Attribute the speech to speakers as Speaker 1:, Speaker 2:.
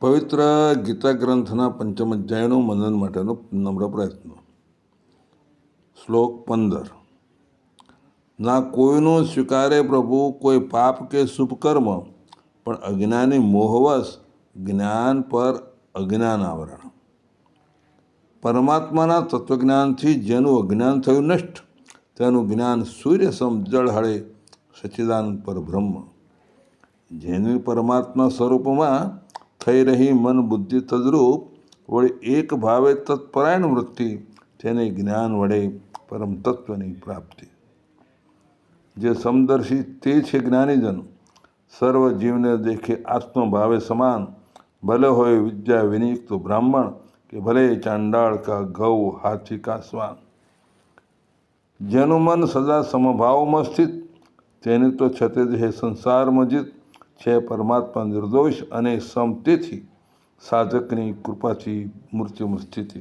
Speaker 1: પવિત્ર ગીતા ગ્રંથના પંચમ અધ્યાયનું મનન માટેનો નમ્ર પ્રયત્ન. શ્લોક પંદર. ના કોઈનો સ્વીકારે પ્રભુ કોઈ પાપ કે શુભ કર્મ, પણ અજ્ઞાની મોહવશ જ્ઞાન પર અજ્ઞાન આવરણ. પરમાત્માના તત્વજ્ઞાનથી જેનું અજ્ઞાન થયું નષ્ટ તેનું જ્ઞાન સૂર્ય સમજળ હળે સચ્ચિદાનંદ પર બ્રહ્મ. જેની પરમાત્મા સ્વરૂપમાં થઈ રહી મન બુદ્ધિ તદરૂપ, વળી એક ભાવે તત્પરાયણ વૃત્તિ તેને જ્ઞાન વડે પરમ તત્વની પ્રાપ્તિ. જે સમદર્શી તે છે જ્ઞાનીજન. સર્વ જીવને દેખે આત્મભાવે સમાન. ભલે હોય વિદ્યા વિનિયુક્ત બ્રાહ્મણ, કે ભલે ચાંડાળ કા ગૌ હાથી કા સ્વાન જેનું મન સદા સમભાવમાં સ્થિત, તેની તો છતે છે સંસારમાં જીત. છે પરમાત્મા નિર્દોષ અને સમતેથી સાધકની કૃપાથી મૃત્યુમ સ્થિતિ.